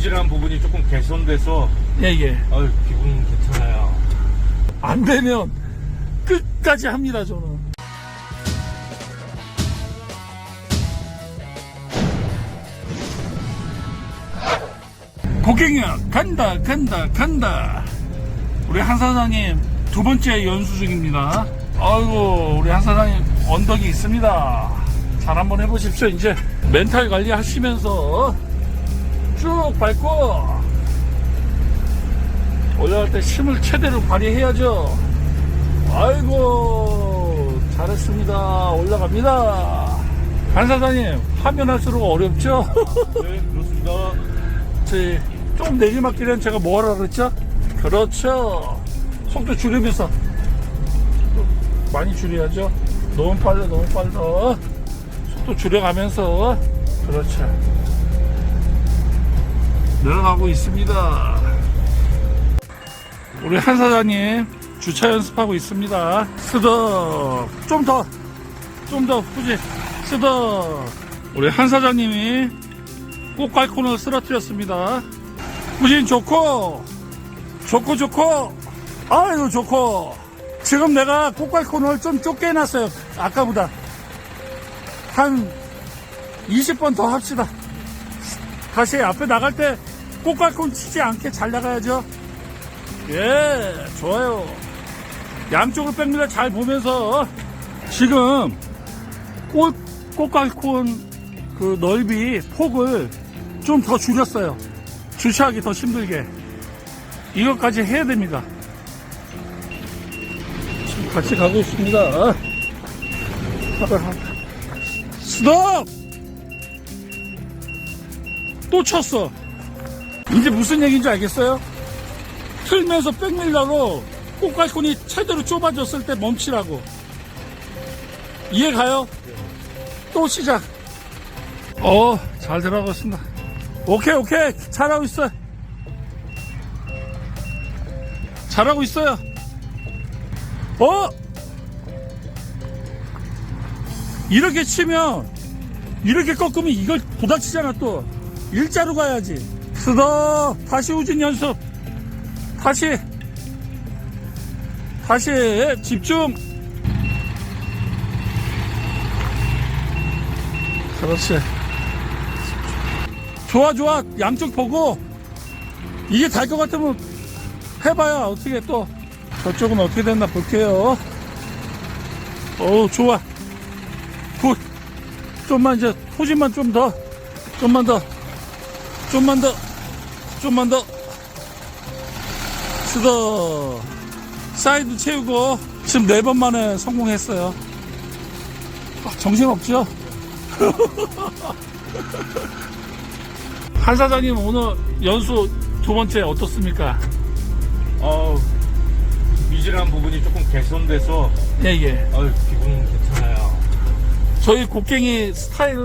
미질한 부분이 조금 개선돼서 예예. 아유 기분 괜찮아요. 안 되면 끝까지 합니다 저는. 고객이야 간다 간다 간다. 우리 한 사장님 두 번째 연수 중입니다. 아이고 우리 한 사장님 언덕이 있습니다. 잘 한번 해보십시오. 이제 멘탈 관리 하시면서 쭉 밟고 올라갈 때 힘을 최대로 발휘해야죠 아이고 잘했습니다 올라갑니다 한 사장님 하면 할수록 어렵죠 네 그렇습니다. 저희 좀 내리막길은 제가 뭐 하라 그랬죠? 그렇죠. 속도 줄이면서 또 많이 줄여야죠. 너무 빨라, 너무 빨라. 속도 줄여가면서 그렇죠. 내려가고 있습니다. 우리 한 사장님 주차 연습하고 있습니다. 스톱. 좀 더, 좀 더 후지. 스톱. 우리 한 사장님이 꽃갈콘을 쓰러뜨렸습니다. 후진 좋고, 좋고, 좋고, 아유, 좋고. 지금 내가 꽃갈콘을 좀 좁게 해놨어요. 아까보다. 한 20번 더 합시다. 다시 앞에 나갈 때 꽃갈콘 치지 않게 잘 나가야죠. 예, 좋아요. 양쪽으로 백미러 잘 보면서 지금 꽃, 꽃갈콘 그 넓이, 폭을 좀 더 줄였어요. 주차하기 더 힘들게. 이것까지 해야 됩니다. 지금 같이 가고 있습니다. 스톱! 또 쳤어. 이제 무슨 얘기인지 알겠어요? 틀면서 백밀러로 꽃갈콘이 최대로 좁아졌을 때 멈추라고. 이해 가요? 또 시작. 어, 잘 들어갔습니다. 오케이, 오케이. 잘하고 있어요. 잘하고 있어요. 어? 이렇게 치면, 이렇게 꺾으면 이걸 부닥치잖아, 또. 일자로 가야지. 스톱. 다시 우진 연습. 다시. 다시. 집중. 그렇지. 좋아 좋아 양쪽 보고 이게 달 것 같으면 해봐야 어떻게 또 저쪽은 어떻게 됐나 볼게요 오 좋아 굿 좀만 이제 후진만 좀 더 좀만 더 좀만 더 좀만 더 스더 사이드 채우고 지금 네 번 만에 성공했어요 아, 정신없죠 한 사장님 오늘 연수 두 번째 어떻습니까? 아우 미질한 부분이 조금 개선돼서 예예. 아유 기분 괜찮아요. 저희 곡괭이 스타일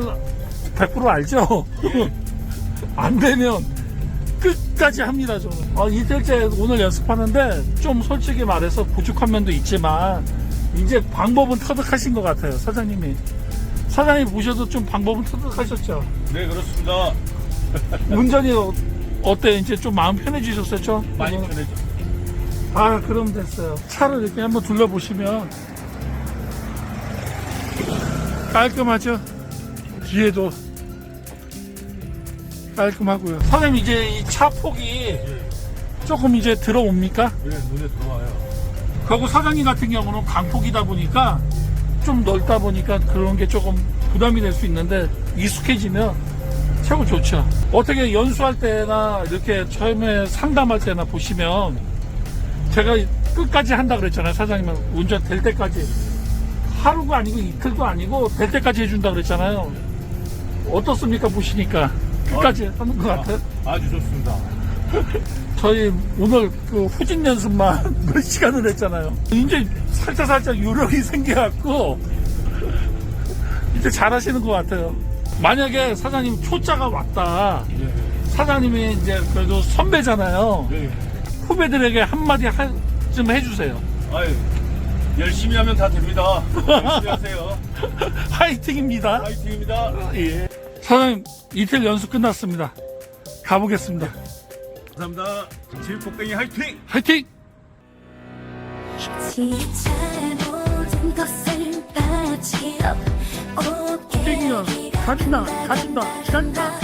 100% 알죠? 안 되면 끝까지 합니다 저는. 아, 이틀째 오늘 연습하는데 좀 솔직히 말해서 부족한 면도 있지만 이제 방법은 터득하신 것 같아요 사장님이. 사장님 보셔도 좀 방법은 터득하셨죠? 네 그렇습니다. 운전이 어- 어때? 이제 좀 마음 편해지셨어요? 좀? 많이 편해져. 아, 그럼 됐어요. 차를 이렇게 한번 둘러보시면 깔끔하죠? 뒤에도 깔끔하고요. 사장님 이제 이 차 폭이 조금 이제 들어옵니까? 네 눈에 들어와요. 그리고 사장님 같은 경우는 강폭이다 보니까 좀 넓다 보니까 그런 게 조금 부담이 될 수 있는데 익숙해지면 최고 좋죠. 어떻게 연수할 때나 이렇게 처음에 상담할 때나 보시면 제가 끝까지 한다 그랬잖아요. 사장님은 운전 될 때까지 하루가 아니고 이틀도 아니고 될 때까지 해준다 그랬잖아요. 어떻습니까 보시니까 끝까지 하는 것 같아요. 아주 좋습니다. 저희 오늘 그 후진 연습만 몇 시간을 했잖아요. 이제 살짝 살짝 요령이 생겨갖고 이제 잘하시는 것 같아요. 만약에 사장님 초짜가 왔다. 네. 사장님이 이제 그래도 선배잖아요. 네. 후배들에게 한마디 하- 좀 해주세요. 아유 열심히 하면 다 됩니다. 열심히 하세요. 화이팅입니다. 파이팅입니다. 예. 사장님 이틀 연습 끝났습니다. 가보겠습니다. 감사합니다. 질폭뱅이 화이팅! 화이팅! 지어 땡이야. 가진다, 가진다, 간다.